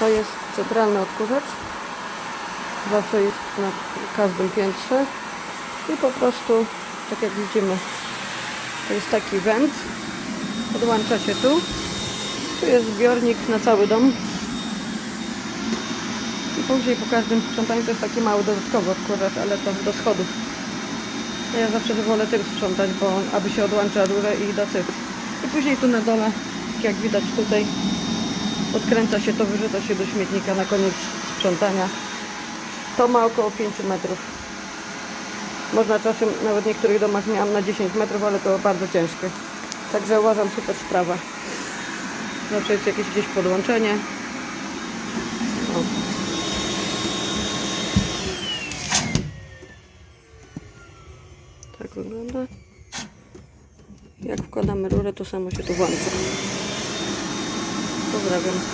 To jest centralny odkurzacz. Zawsze jest na każdym piętrze. I po prostu, tak jak widzimy, to jest taki węd. Podłącza się tu. Tu jest zbiornik na cały dom. I później po każdym sprzątaniu to jest taki mały dodatkowy odkurzacz, ale to do schodów. Ja zawsze wolę tym sprzątać, bo aby się odłącza rurę i do cyfr. I później tu na dole, jak widać tutaj, odkręca się to, wyrzuca się do śmietnika na koniec sprzątania. To ma około 5 metrów. Można czasem, nawet w niektórych domach miałam na 10 metrów, ale to bardzo ciężkie. Także uważam super sprawa. Zawsze jest jakieś gdzieś podłączenie. O. Tak wygląda. Jak wkładamy rurę, to samo się tu włącza. থাকবেন